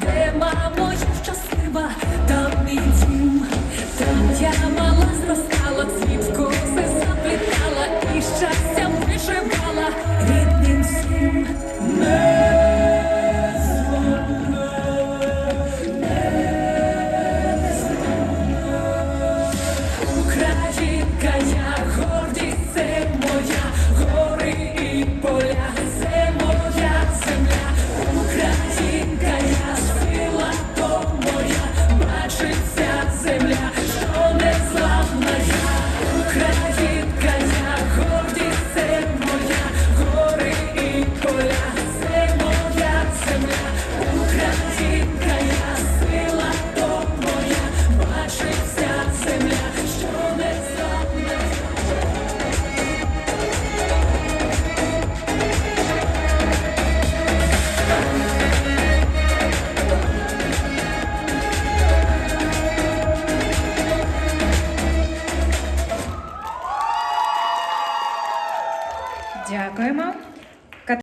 де мамо, щаслива, там і дім, там я мама. Дякуємо.